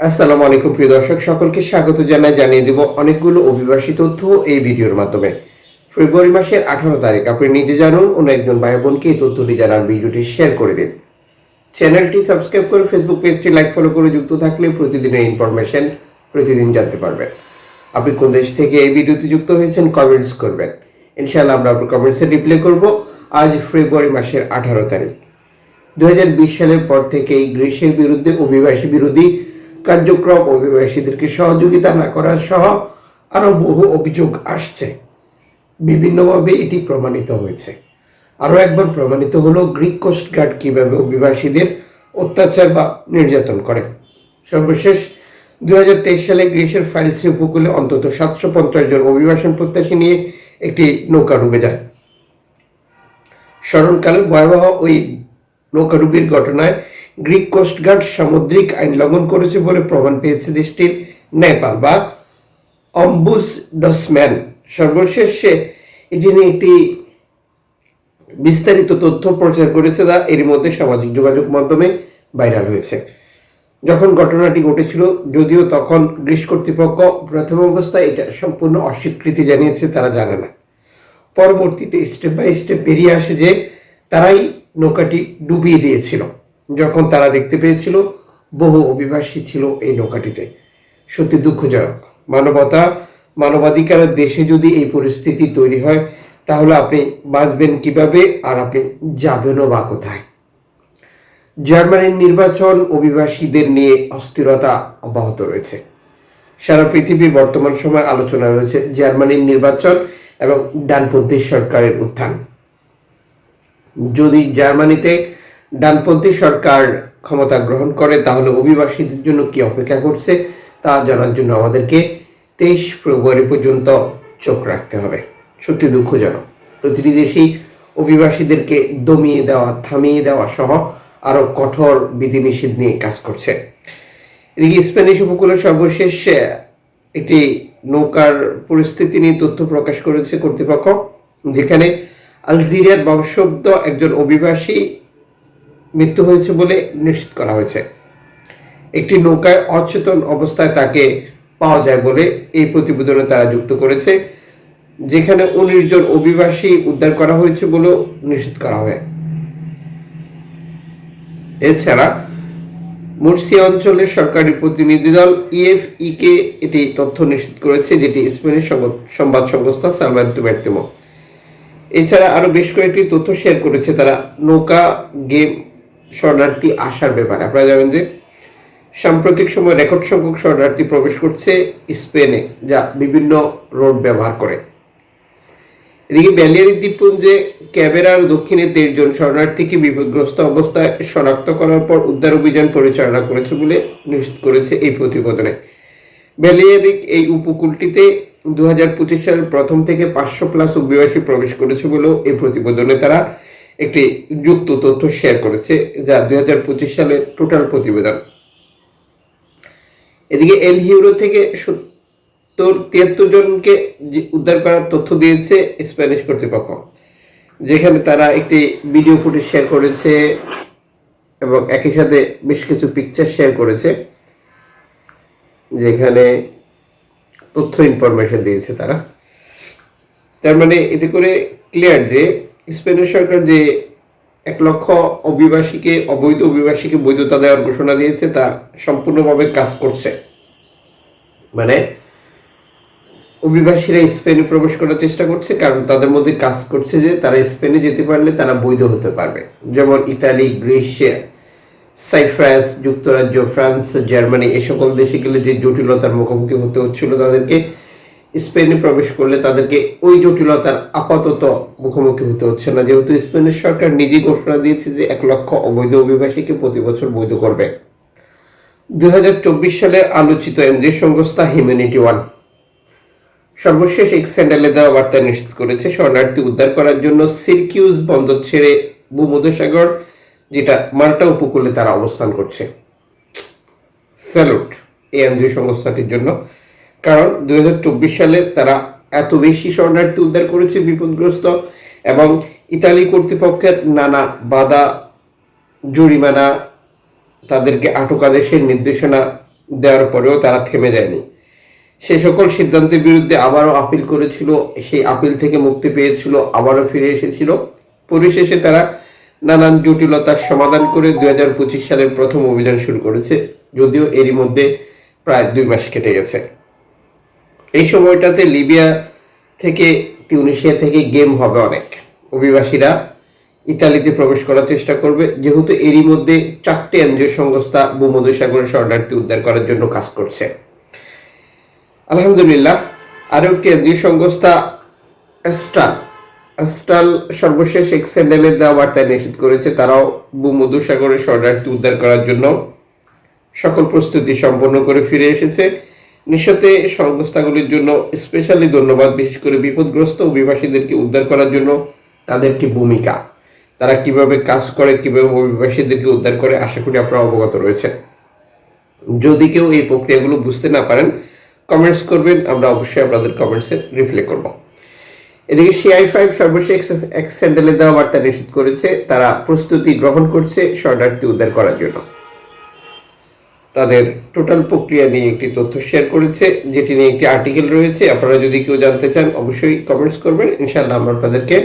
আসসালামু আলাইকুম, প্রিয় দর্শক। সকলকে স্বাগত জানাই, জানিয়ে দেব অনেকগুলো অভিবাসী তথ্য এই ভিডিওর মাধ্যমে। ফেব্রুয়ারি মাসের আঠারো তারিখ, আপনি নিজে জানুন, অন্য একজন ভাই বোনকে এই তথ্যটি জানার ভিডিওটি শেয়ার করে দিন। চ্যানেলটি সাবস্ক্রাইব করে ফেসবুক পেজটি লাইক, ফলো করে যুক্ত থাকলে প্রতিদিনের ইনফরমেশন প্রতিদিন জানতে পারবেন। আপনি কোন দেশ থেকে এই ভিডিওতে যুক্ত হয়েছেন, কমেন্টস করবেন। ইনশাআল্লাহ আমরা আপনার কমেন্টসে রিপ্লাই করব আজ ফেব্রুয়ারি মাসের আঠারো তারিখ। দু হাজার বিশ সালের পর থেকেই গ্রীষ্মের বিরুদ্ধে অভিবাসী বিরোধী কার্যক্রম অভিবাসীদেরকে সহযোগিতা না করার সহ আরও বহু অভিযোগ আসছে। বিভিন্নভাবে এটি প্রমাণিত হয়েছে। আরও একবার প্রমাণিত হলো গ্রিক কোস্টগার্ড কীভাবে অভিবাসীদের অত্যাচার বা নির্যাতন করে। সর্বশেষ দুই হাজার তেইশ সালে গ্রীসের ফাইলসি উপকূলে অন্তত সাতশো পঞ্চাশ জন অভিবাসন প্রত্যাশী নিয়ে একটি নৌকা ডুবে যায়। স্মরণকালে ভয়াবহ ওই নৌকাডুবির ঘটনায় গ্রিক কোস্টগার্ড সামুদ্রিক আইন লঙ্ঘন করেছে বলে প্রমাণ পেয়েছে দেশটির নেপাল বা অম্বুস ডসম্যান। সর্বশেষে এটি নিয়ে একটি বিস্তারিত তথ্য প্রচার করেছে তা এর মধ্যে সামাজিক যোগাযোগ মাধ্যমে ভাইরাল হয়েছে। যখন ঘটনাটি ঘটেছিল, যদিও তখন গ্রিস কর্তৃপক্ষ প্রথম অবস্থায় এটা সম্পূর্ণ অস্বীকৃতি জানিয়েছে, তারা জানে না। পরবর্তীতে স্টেপ বাই স্টেপ বেরিয়ে আসে যে তারাই নৌকাটি ডুবিয়ে দিয়েছিল। যখন তারা দেখতে পেয়েছিল, বহু অভিবাসী ছিল এই নৌকাটিতে। সত্যি দুঃখজনক। মানবতা মানবাধিকারের দেশে যদি এই পরিস্থিতি তৈরি হয়, তাহলে আপনি বাঁচবেন কীভাবে আর আপনি যাবেনও বা কোথায়? জার্মানির নির্বাচন অভিবাসীদের নিয়ে অস্থিরতা অব্যাহত রয়েছে। সারা পৃথিবীর বর্তমান সময় আলোচনা রয়েছে জার্মানির নির্বাচন এবং ডানপন্থী সরকারের উত্থান। যদি জার্মানিতে ডানপন্থী সরকার ক্ষমতা গ্রহণ করে, তাহলে অভিবাসীদের জন্য কি অপেক্ষা করছে তা জানার জন্য আমাদেরকে তেইশ ফেব্রুয়ারি পর্যন্ত চোখ রাখতে হবে। সত্যি দুঃখজনক। প্রতিটি দেশেই অভিবাসীদেরকে দমিয়ে দেওয়া, থামিয়ে দেওয়া সহ আরও কঠোর বিধিনিষেধ নিয়ে কাজ করছে। এদিকে স্প্যানিশ উপকূলের সর্বশেষ একটি নৌকার পরিস্থিতি নিয়ে তথ্য প্রকাশ করেছে কর্তৃপক্ষ। যেখানে আলজেরিয়ার বংশোদ্ভ একজন অভিবাসী মৃত্যু হয়েছে বলে নিশ্চিত করা হয়েছে। একটি নৌকায় অচেতন অবস্থায় তাকে পাওয়া যায় বলে এই প্রতিবেদনে তারা যুক্ত করেছে, যেখানে উনিশ জন অভিবাসী উদ্ধার করা হয়েছে বলেও নিশ্চিত করা হয়। এছাড়া মুর্সিয়া অঞ্চলের সরকারি প্রতিনিধি দল ইএফই কে এটি তথ্য নিশ্চিত করেছে, যেটি স্পেনের সংবাদ- সংস্থা সালভাদো ব্যক্তিমো। এছাড়া আরও বেশ কয়েকটি তথ্য শেয়ার করেছে তারা। নৌকা, গেম শরণার্থী আসার ব্যাপারে। আপনারা জানেন যে সাম্প্রতিক সময় রেকর্ড সংখ্যক শরণার্থী প্রবেশ করছে স্পেনে, যা বিভিন্ন রোড ব্যবহার করে। এদিকে ব্যালিয়ারি দ্বীপপুঞ্জে ক্যাবেরার দক্ষিণে তেইশ জন শরণার্থীকে বিপদগ্রস্ত অবস্থায় শনাক্ত করার পর উদ্ধার অভিযান পরিচালনা করেছে বলে নিশ্চিত করেছে এই প্রতিবেদনে। ব্যালিয়ারিক এই উপকূলটিতে দু হাজার পঁচিশ সালের প্রথম থেকে পাঁচশো প্লাস অভিবাসী প্রবেশ করেছে বলেও এই প্রতিবেদনে তারা একটি যুক্ত তথ্য শেয়ার করেছে, যা দুই হাজার পঁচিশ সালের টোটাল প্রতিবেদন। এদিকে এল হিউরো থেকে সত্তর তিয়াত্তর জনকে উদ্ধার করার তথ্য দিয়েছে স্প্যানিশ কর্তৃপক্ষ, যেখানে তারা একটি ভিডিও ফুটেজ শেয়ার করেছে এবং একই সাথে বেশ কিছু পিকচার শেয়ার করেছে, যেখানে তথ্য ইনফরমেশন দিয়েছে তারা। তার মানে এতে করে ক্লিয়ার যে স্পেনের সরকার যে এক লক্ষ অভিবাসীকে, অবৈধ অভিবাসীকে বৈধতা দেওয়ার ঘোষণা দিয়েছে, তা সম্পূর্ণভাবে কাজ করছে। মানে অভিবাসীরা স্পেনে প্রবেশ করার চেষ্টা করছে, কারণ তাদের মধ্যে কাজ করছে যে তারা স্পেনে যেতে পারলে তারা বৈধ হতে পারবে। যেমন ইতালি গ্রিস সাইপ্রাস, যুক্তরাজ্য, ফ্রান্স, জার্মানি এই সকল দেশে গেলে যে জটিলতার মুখোমুখি হতে হচ্ছিল তাদেরকে স্পেনে প্রবেশ করলে তাদেরকে ওই জটিলতার আপাতত মুখোমুখি হতে হচ্ছে না। যেহেতু স্পেনের সরকার নিজেই ঘোষণা দিয়েছে যে এক লক্ষ অবৈধ অভিবাসীকে প্রতি বছর বৈধ করবে। দুই সালে আলোচিত এনজিও সংস্থা হিউম্যানিটি ওয়ান। সর্বশেষ এক স্যান্ডেলে দেওয়া বার্তা নিশ্চিত করেছে, শরণার্থী উদ্ধার করার জন্য সিরকিউজ বন্দর ছেড়ে ভূমধ্যসাগর, যেটা মাল্টা উপকূলে তারা অবস্থান করছে। স্যালুট, এই এনজিও সংস্থাটির জন্য। কারণ দুই হাজার চব্বিশ সালে তারা এত বেশি শরণার্থী উদ্ধার করেছে বিপদগ্রস্ত এবং ইতালি কর্তৃপক্ষের নানা বাধা, জরিমানা তাদেরকে আটক আদেশের নির্দেশনা দেওয়ার পরেও তারা থেমে যায়নি। সে সকল সিদ্ধান্তের বিরুদ্ধে আবারও আপিল করেছিল, সেই আপিল থেকে মুক্তি পেয়েছিল, আবারও ফিরে এসেছিল। পরিশেষে তারা নানান জটিলতার সমাধান করে দুই হাজার পঁচিশ সালের প্রথম অভিযান শুরু করেছে, যদিও এরই মধ্যে প্রায় দুই মাস কেটে গেছে। এই সময়টাতে লিবিয়া থেকে, তিউনিশিয়া থেকে গেম হবে অনেক। অভিবাসীরা ইতালিতে প্রবেশ করার চেষ্টা করবে। যেহেতু এরই মধ্যে চারটি এনজিও সংস্থা ভূমধ্যসাগরের শরণার্থী উদ্ধার করার জন্য কাজ করছে। আলহামদুলিল্লাহ, আরও একটি এনজিও সংস্থা অ্যাস্ট্রাল অ্যাস্ট্রাল সর্বশেষ এক স্যান্ডেলের দেওয়া বার্তায় নিশ্চিত করেছে, তারাও ভূমধ্যসাগরের শরণার্থী উদ্ধার করার জন্য সকল প্রস্তুতি সম্পন্ন করে ফিরে এসেছে। নিঃসতে সংস্থাগুলির জন্য স্পেশালি ধন্যবাদ, বিশেষ করে বিপদগ্রস্ত অভিবাসীদেরকে উদ্ধার করার জন্য তাদের কি ভূমিকা। তারা কীভাবে কাজ করে, কীভাবে অভিবাসীদেরকে উদ্ধার করে, আশা করি আপনারা অবগত রয়েছে যদি কেউ এই প্রক্রিয়াগুলো বুঝতে না পারেন কমেন্টস করবেন, আমরা অবশ্যই আপনাদের কমেন্টসে রিপ্লাই করব। এদিকে সিআই ফাইভ সর্বশেষ এক স্যান্ডেলে দেওয়া বার্তা নিশ্চিত করেছে, তারা প্রস্তুতি গ্রহণ করছে শরণার্থী উদ্ধার করার জন্য। তাদের টোটাল প্রক্রিয়া নিয়ে একটি তথ্য শেয়ার করেছে, যেটি নিয়ে একটি আর্টিকেল রয়েছে। আপনারা যদি কেউ জানতে চান, অবশ্যই কমেন্টস করবেন। ইনশাআল্লাহ আমরা আপনাদেরকে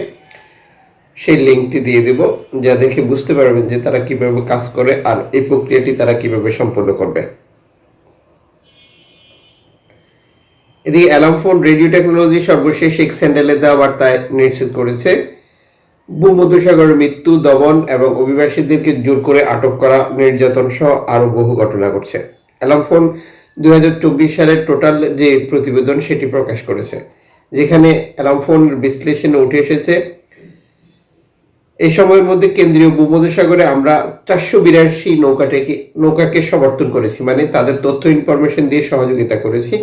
সেই লিঙ্কটি দিয়ে দেব, যা দেখে বুঝতে পারবেন যে তারা কীভাবে কাজ করে আর এই প্রক্রিয়াটি তারা কীভাবে সম্পন্ন করবে। এদিকে অ্যালার্ম ফোন রেডিও টেকনোলজি সর্বশেষ এক স্যান্ডেলে দেওয়া বার্তায় নিশ্চিত করেছে। ভূমধ্যসাগরের মৃত্যু, দমন এবং অভিবাসীদেরকে জোর করে আটক করা নির্যাতন সহ আরও বহু ঘটনা ঘটছে। অ্যালার্ম ফোন দুই সালের টোটাল যে প্রতিবেদন সেটি প্রকাশ করেছে, যেখানে অ্যালার্ম ফোন বিশ্লেষণে উঠে এসেছে এই সময়ের মধ্যে কেন্দ্রীয় ভূমধ্যসাগরে আমরা চারশো বিরাশি নৌকাটাকে, নৌকাকে সমর্থন করেছি মানে তাদের তথ্য ইনফরমেশন দিয়ে সহযোগিতা করেছি।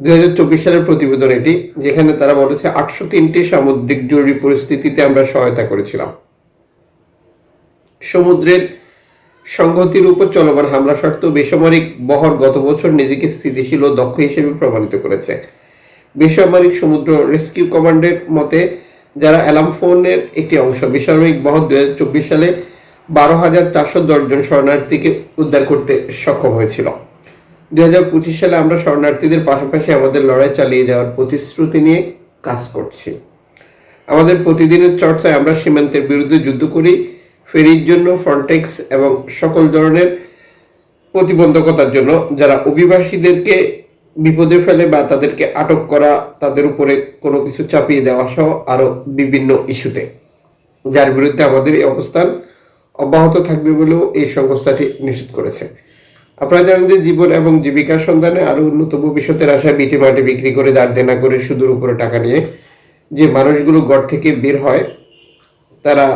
দুই হাজার চব্বিশ সালের প্রতিবেদন এটি, যেখানে তারা বলেছে আটশো তিনটি সামুদ্রিক জরুরি পরিস্থিতিতে আমরা সহায়তা করেছিলাম। সমুদ্রের সংহতির উপর চলমান হামলা সত্ত্বেও বেসামরিক বহর গত বছর নিজেকে স্থিতিশীল ও দক্ষ হিসেবে প্রমাণিত করেছে। বেসামরিক সমুদ্র রেস্কিউ কমান্ডের মতে, যারা অ্যালার্ম ফোনের একটি অংশ, বেসামরিক বহর দুই হাজার চব্বিশ সালে বারো হাজার চারশো দশজন শরণার্থীকে উদ্ধার করতে সক্ষম হয়েছিল। দুই হাজার পঁচিশ সালে আমরা শরণার্থীদের পাশাপাশি আমাদের লড়াই চালিয়ে যাওয়ার প্রতিশ্রুতি নিয়ে কাজ করছি। আমাদের প্রতিদিনের চর্চায় আমরা সীমান্তের বিরুদ্ধে যুদ্ধ করি, ফেরির জন্য ফ্রন্টেক্স এবং সকল ধরনের প্রতিবন্ধকতার জন্য যারা অভিবাসীদেরকে বিপদে ফেলে বা তাদেরকে আটক করা, তাদের উপরে কোনো কিছু চাপিয়ে দেওয়া সহ আরও বিভিন্ন ইস্যুতে। যার বিরুদ্ধে আমাদের এই অবস্থান অব্যাহত থাকবে বলেও এই সংস্থাটি নিশ্চিত করেছে। আপনারা জানেন যে জীবন এবং জীবিকার সন্ধানে আরও উন্নত ভবিষ্যতের আশায় বিটি মাটি বিক্রি করে দাঁড় দেনা করে সুদূর উপরে টাকা নিয়ে যে মানুষগুলো ঘর থেকে বের হয়, তারা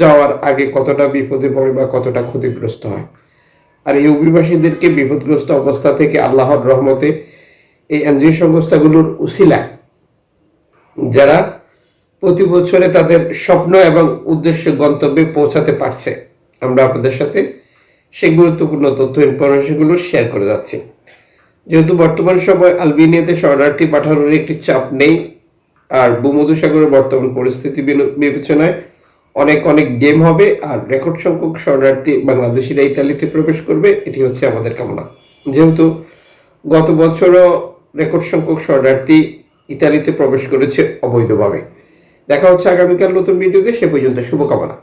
যাওয়ার আগে কতটা বিপদে পড়ে বা কতটা ক্ষতিগ্রস্ত হয়। আর এই অভিবাসীদেরকে বিপদগ্রস্ত অবস্থা থেকে আল্লাহর রহমতে এই এনজিও সংস্থাগুলোর উসিলায় যারা প্রতি বছরে তাদের স্বপ্ন এবং উদ্দেশ্য গন্তব্যে পৌঁছাতে পারছে। আমরা আপনাদের সাথে সেই গুরুত্বপূর্ণ তথ্য ইনফরমেশনগুলো শেয়ার করে যাচ্ছি। যেহেতু বর্তমান সময় আলবেনিয়াতে শরণার্থী পাঠানোর একটি চাপ নেই, আর ভূমধ্যসাগরের বর্তমান পরিস্থিতি বিবেচনায় অনেক অনেক গেম হবে, আর রেকর্ড সংখ্যক শরণার্থী বাংলাদেশিরা ইতালিতে প্রবেশ করবে, এটি হচ্ছে আমাদের কামনা। যেহেতু গত বছরও রেকর্ড সংখ্যক শরণার্থী ইতালিতে প্রবেশ করেছে অবৈধভাবে। দেখা হচ্ছে আগামীকাল নতুন ভিডিওতে সে পর্যন্ত শুভকামনা।